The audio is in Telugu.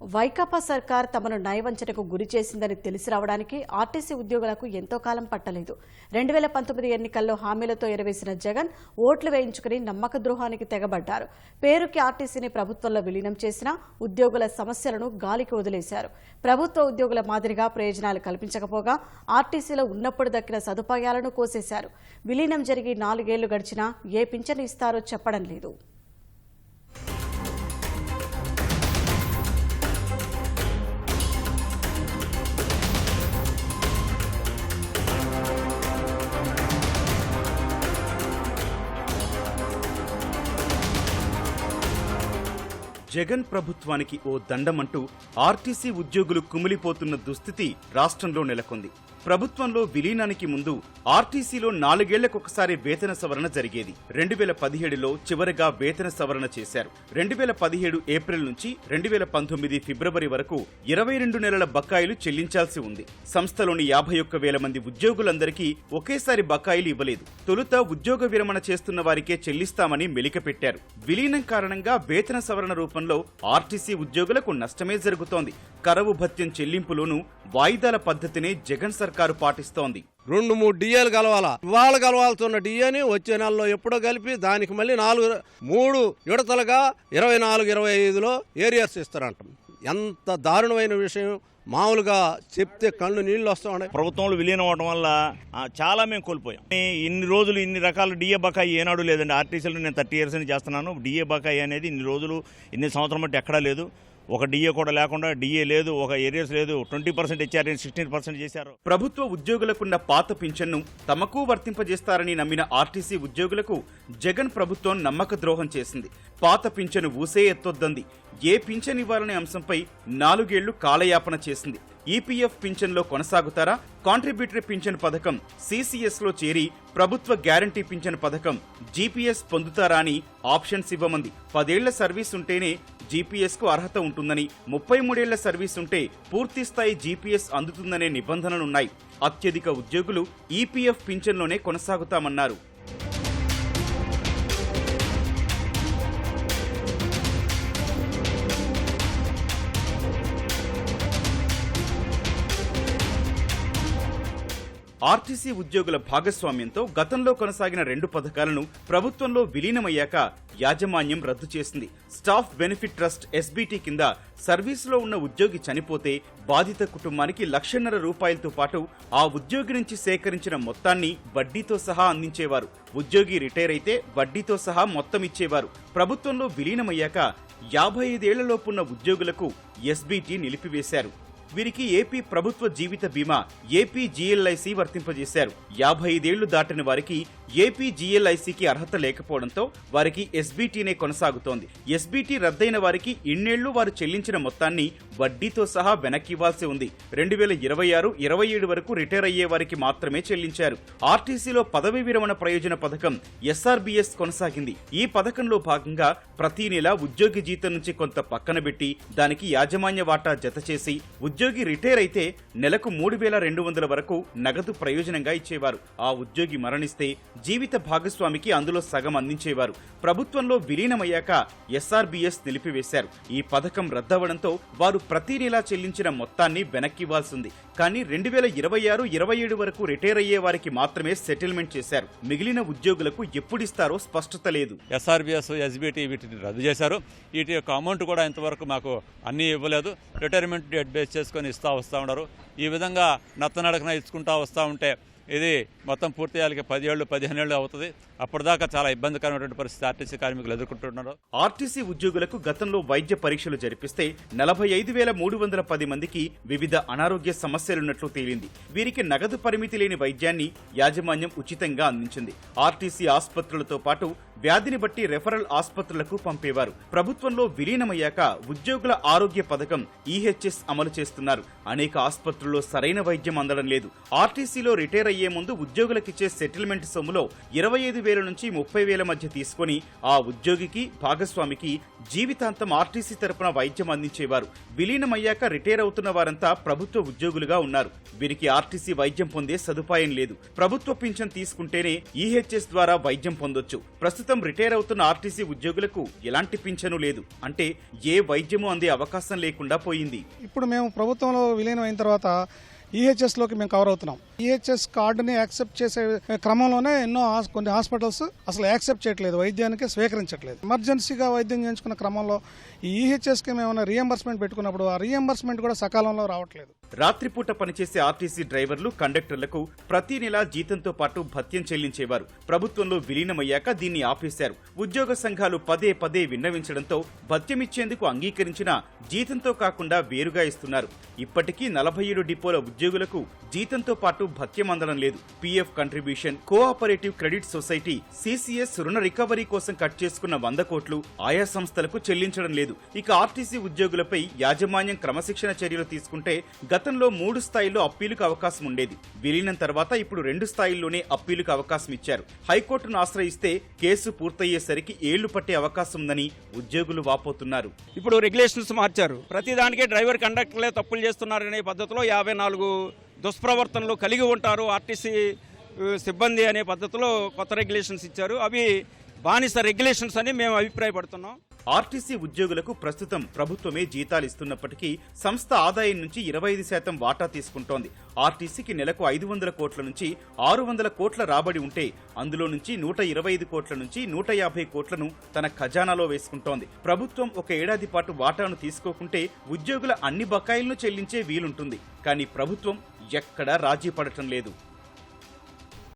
వైకాపా సర్కార్ తమను నయవంచనకు గురి చేసిందని తెలిసి రావడానికి ఆర్టీసీ ఉద్యోగులకు ఎంతో కాలం పట్టలేదు. రెండు వేల పంతొమ్మిది ఎన్నికల్లో హామీలతో ఎరవేసిన జగన్ ఓట్లు వేయించుకుని నమ్మక ద్రోహానికి తెగబడ్డారు. పేరుకి ఆర్టీసీని ప్రభుత్వంలో విలీనం చేసినా ఉద్యోగుల సమస్యలను గాలికి వదిలేశారు. ప్రభుత్వ ఉద్యోగుల మాదిరిగా ప్రయోజనాలు కల్పించకపోగా ఆర్టీసీలో ఉన్నప్పుడు దక్కిన సదుపాయాలను కోసేశారు. విలీనం జరిగి నాలుగేళ్ళు గడిచినా ఏ పింఛను ఇస్తారో చెప్పడం లేదు. జగన్ ప్రభుత్వానికి ఓ దండమంటూ ఆర్టీసీ ఉద్యోగులు కుమిలిపోతున్న దుస్థితి రాష్ట్రంలో నెలకొంది. ప్రభుత్వంలో విలీనానికి ముందు ఆర్టీసీలో నాలుగేళ్ళకొకసారి వేతన సవరణ జరిగేది. రెండు వేల పదిహేడులో చివరగా వేతన సవరణ చేశారు. రెండు వేల పదిహేడు ఏప్రిల్ నుంచి రెండు వేల పంతొమ్మిది ఫిబ్రవరి వరకు ఇరవై రెండు నెలల బకాయిలు చెల్లించాల్సి ఉంది. సంస్థలోని యాభై ఒక్క వేల మంది ఉద్యోగులందరికీ ఒకేసారి బకాయిలు ఇవ్వలేదు. తొలుత ఉద్యోగ విరమణ చేస్తున్న వారికే చెల్లిస్తామని మెలికపెట్టారు విలీనం కారణంగా వేతన సవరణ రూపంలో ఆర్టీసీ ఉద్యోగులకు నష్టమే జరుగుతోంది. కరవు భత్యం చెల్లింపులోనూ వాయిదాల పద్ధతినే జగన్ సర్ పాటిస్తోంది. రెండు మూడు డిఏలు కలవాలా ఇవాళ కలవాల్సిన డిఏని వచ్చే నెలలో ఎప్పుడో కలిపి దానికి మళ్ళీ నాలుగు మూడు విడతలుగా ఇరవై నాలుగు ఇరవై ఐదులో ఏరియర్స్ ఇస్తారంట. ఎంత దారుణమైన విషయం. మామూలుగా చెప్తే కళ్ళు నీళ్ళు వస్తూ ఉన్నాయి. ప్రభుత్వంలో విలీనం అవడం వల్ల ఆ, చాలా మేము కోల్పోయాం. ఇన్ని రోజులు ఇన్ని రకాల డిఏ బకాయి ఏనాడు లేదండి. ఆర్టీసీలో నేను థర్టీ ఇయర్స్ అని చేస్తున్నాను. డిఏ బకాయి అనేది ఇన్ని రోజులు ఇన్ని సంవత్సరం బట్టి ఎక్కడా లేదు. ఒక డిఏ కూడా లేకుండా డిఏ లేదు ఒక ఏరియాస్ లేదు. ట్వంటీ పర్సెంట్ ఇచ్చారని సిక్స్టీన్ పర్సెంట్ చేశారు. ప్రభుత్వ ఉద్యోగులకున్న పాత పింఛన్ను తమకు వర్తింపజేస్తారని నమ్మిన ఆర్టీసీ ఉద్యోగులకు జగన్ ప్రభుత్వం నమ్మక ద్రోహం చేసింది. పాత పింఛను ఊసే ఎత్తొద్దంది. ఏ పింఛన్ ఇవ్వాలనే అంశంపై నాలుగేళ్ళు కాలయాపన చేసింది. ఈపీఎఫ్ పింఛన్లో కొనసాగుతారా? కాంట్రిబ్యూటరీ పింఛన్ పథకం సీసీఎస్లో చేరి ప్రభుత్వ గ్యారంటీ పింఛన్ పథకం జీపీఎస్ పొందుతారా అని ఆప్షన్స్ ఇవ్వమంది. పదేళ్ళ సర్వీస్ ఉంటేనే జీపీఎస్కు అర్హత ఉంటుందని ముప్పై మూడేళ్ళ సర్వీస్ ఉంటే పూర్తిస్థాయి జీపీఎస్ అందుతుందనే నిబంధనలున్నాయి. అత్యధిక ఉద్యోగులు ఈపీఎఫ్ పింఛన్లోనే కొనసాగుతామన్నారు. ఆర్టీసీ ఉద్యోగుల భాగస్వామ్యంతో గతంలో కొనసాగిన రెండు పథకాలను ప్రభుత్వంలో విలీనమయ్యాక యాజమాన్యం రద్దు చేసింది. స్టాఫ్ బెనిఫిట్ ట్రస్ట్ ఎస్బీటీ కింద సర్వీసులో ఉన్న ఉద్యోగి చనిపోతే బాధిత కుటుంబానికి లక్షన్నర రూపాయలతో పాటు ఆ ఉద్యోగి నుంచి సేకరించిన మొత్తాన్ని వడ్డీతో సహా అందించేవారు. ఉద్యోగి రిటైర్ అయితే వడ్డీతో సహా మొత్తం ఇచ్చేవారు. ప్రభుత్వంలో విలీనమయ్యాక యాభై ఐదేళ్ళలోపున్న ఉద్యోగులకు ఎస్బీటీ నిలిపివేశారు. వీరికి ఏపీ ప్రభుత్వ జీవిత బీమా ఏపీ జీఎల్ఐసి వర్తింపజేశారు. యాభై ఐదేళ్ళు దాటిన వారికి ఏపీ జీఎల్ఐసికి అర్హత లేకపోవడంతో వారికి ఎస్బీటీనే కొనసాగుతోంది. ఎస్బీటీ రద్దయిన వారికి ఇన్నేళ్ళు వారు చెల్లించిన మొత్తాన్ని వడ్డీతో సహా వెనక్కి ఇవ్వాల్సి ఉంది. రెండు వేల ఇరవై ఆరు ఇరవై ఏడు వరకు రిటైర్ అయ్యే వారికి మాత్రమే చెల్లించారు. ఆర్టీసీలో పదవి విరమణ ప్రయోజన పథకం ఎస్ఆర్బీఎస్ కొనసాగింది. ఈ పథకంలో భాగంగా ప్రతి నెల ఉద్యోగి జీతం నుంచి కొంత పక్కన పెట్టి దానికి యాజమాన్య వాటా జత చేసి ఉద్యోగ ఉద్యోగి రిటైర్ అయితే నెలకు మూడు వేల రెండు వందల వరకు నగదు ప్రయోజనంగా ఇచ్చేవారు. ఆ ఉద్యోగి మరణిస్తే జీవిత భాగస్వామికి అందులో సగం అందించేవారు. ప్రభుత్వంలో విలీనమయ్యాక ఎస్ఆర్బీఎస్ నిలిపివేశారు. ఈ పథకం రద్దవడంతో వారు ప్రతి నెలా చెల్లించిన మొత్తాన్ని వెనక్కివ్వాల్సింది. కానీ రెండు వేల ఇరవై ఆరు ఇరవై ఏడు వరకు రిటైర్ అయ్యే వారికి మాత్రమే సెటిల్మెంట్ చేశారు. మిగిలిన ఉద్యోగులకు ఎప్పుడిస్తారో స్పష్టత లేదు. ఎస్ఆర్బిఎస్ ఎస్బిటి వీటిని రద్దు చేశారు. వీటి యొక్క అమౌంట్ కూడా ఇంతవరకు మాకు అన్నీ ఇవ్వలేదు. రిటైర్మెంట్ డేట్ బేస్ చేసుకొని ఇస్తూ వస్తూ ఉన్నారు. ఈ విధంగా నత్తనడకన ఇచ్చుకుంటూ వస్తూ ఉంటే ఇది మొత్తం పూర్తి అయ్యాలి పది ఏళ్ళు పదిహేను ఏళ్ళు అవుతుంది. అప్పటిదాకా చాలా ఇబ్బందికరమైనటువంటి పరిస్థితి ఆర్టీసీ కార్మికులు ఎదుర్కొంటున్నారు. ఆర్టీసీ ఉద్యోగులకు గతంలో వైద్య పరీక్షలు జరిపిస్తే నలభై ఐదు వేల మూడు వందల పది మందికి వివిధ అనారోగ్య సమస్యలున్నట్లు తేలింది. వీరికి నగదు పరిమితి లేని వైద్యాన్ని యాజమాన్యం ఉచితంగా అందించింది. ఆర్టీసీ ఆసుపత్రులతో పాటు వ్యాధిని బట్టి రెఫరల్ ఆసుపత్రులకు పంపేవారు. ప్రభుత్వంలో విలీనమయ్యాక ఉద్యోగుల ఆరోగ్య పథకం ఈహెచ్ఎస్ అమలు చేస్తున్నారు. అనేక ఆసుపత్రుల్లో సరైన వైద్యం అందడం లేదు. ఆర్టీసీలో రిటైర్ అయ్యే ముందు ఉద్యోగులకిచ్చే సెటిల్మెంట్ సొమ్ములో ఇరవై ఐదు వేల నుంచి ముప్పై వేల మధ్య తీసుకొని ఆ ఉద్యోగికి భాగస్వామికి జీవితాంతం ఆర్టీసీ తరపున వైద్యం అందించేవారు. విలీనమయ్యాక రిటైర్ అవుతున్న వారంతా ప్రభుత్వ ఉద్యోగులుగా ఉన్నారు. వీరికి ఆర్టీసీ వైద్యం పొందే సదుపాయం లేదు. ప్రభుత్వ పింఛన్ తీసుకుంటేనే ఈహెచ్ఎస్ ద్వారా వైద్యం పొందొచ్చు. ప్రస్తుతం ప్రస్తుతం రిటైర్ అవుతున్న ఆర్టీసీ ఉద్యోగులకు ఎలాంటి పింఛను లేదు. అంటే ఏ వైద్యము అందే అవకాశం లేకుండా పోయింది. ఇప్పుడు మేము ప్రభుత్వంలో విలీనం అయిన తర్వాత ఈహెచ్ఎస్లోకి మేము కవర్ అవుతున్నాం. ఈహెచ్ఎస్ కార్డుని యాక్సెప్ట్ చేసే క్రమంలోనే ఎన్నో కొన్ని హాస్పిటల్స్ అసలు యాక్సెప్ట్ చేయట్లేదు. వైద్యానికి స్వీకరించట్లేదు. ఎమర్జెన్సీగా వైద్యం చేయించుకున్న క్రమంలో ఈ ఈహెచ్ఎస్కి మేము రీఎంబర్స్మెంట్ పెట్టుకున్నప్పుడు ఆ రీఎంబర్స్మెంట్ కూడా సకాలంలో రావట్లేదు. రాత్రిపూట పనిచేసే ఆర్టీసీ డ్రైవర్లు కండక్టర్లకు ప్రతి నెలా జీతంతో పాటు భత్యం చెల్లించేవారు. ప్రభుత్వంలో విలీనమయ్యాక దీన్ని ఆపేశారు. ఉద్యోగ సంఘాలు పదే పదే విన్నవించడంతో భత్యమిచ్చేందుకు అంగీకరించిన అంగీకరించినా జీతంతో కాకుండా వేరుగా ఇస్తున్నారు. ఇప్పటికీ నలభై ఏడు డిపోల ఉద్యోగులకు జీతంతో పాటు భత్యం అందడం లేదు. P F contribution cooperative credit society C C S రుణ రికవరీ కోసం కట్ చేసుకున్న వంద కోట్లు ఆయా సంస్థలకు చెల్లించడం లేదు. ఇక ఆర్టీసీ ఉద్యోగులపై యాజమాన్యం క్రమశిక్షణ చర్యలు తీసుకుంటే గతంలో మూడు స్థాయిల్లో అప్పీలుకు అవకాశం ఉండేది. విలీనం తర్వాత ఇప్పుడు రెండు స్థాయిల్లోనే అప్పీలుకు అవకాశం ఇచ్చారు. హైకోర్టును ఆశ్రయిస్తే కేసు పూర్తయ్యేసరికి ఏళ్ళు పట్టే అవకాశం ఉందని ఉద్యోగులు వాపోతున్నారు. ఇప్పుడు రెగ్యులేషన్స్ మార్చారు. ప్రతిదానికే డ్రైవర్ కండక్టర్లే తప్పులు చేస్తున్నారనే పద్ధతిలో యాభై నాలుగు దుష్ప్రవర్తనలు కలిగి ఉంటారు ఆర్టీసీ సిబ్బంది అనే పద్ధతిలో కొత్త రెగ్యులేషన్స్ ఇచ్చారు. అవి బానిస రెగ్యులేషన్స్ అని మేము అభిప్రాయపడుతున్నాం. ఆర్టీసీ ఉద్యోగులకు ప్రస్తుతం ప్రభుత్వమే జీతాలు ఇస్తున్నప్పటికీ సంస్థ ఆదాయం నుంచి ఇరవై ఐదు శాతం వాటా తీసుకుంటోంది. ఆర్టీసీకి నెలకు ఐదు వందల కోట్ల నుంచి ఆరు వందల కోట్ల రాబడి ఉంటే అందులో నుంచి నూట ఇరవై ఐదు కోట్ల నుంచి నూట యాభై కోట్లను తన ఖజానాలో వేసుకుంటోంది. ప్రభుత్వం ఒక ఏడాది పాటు వాటాను తీసుకోకుంటే ఉద్యోగుల అన్ని బకాయిలను చెల్లించే వీలుంటుంది. కానీ ప్రభుత్వం ఎక్కడా రాజీ పడటం లేదు.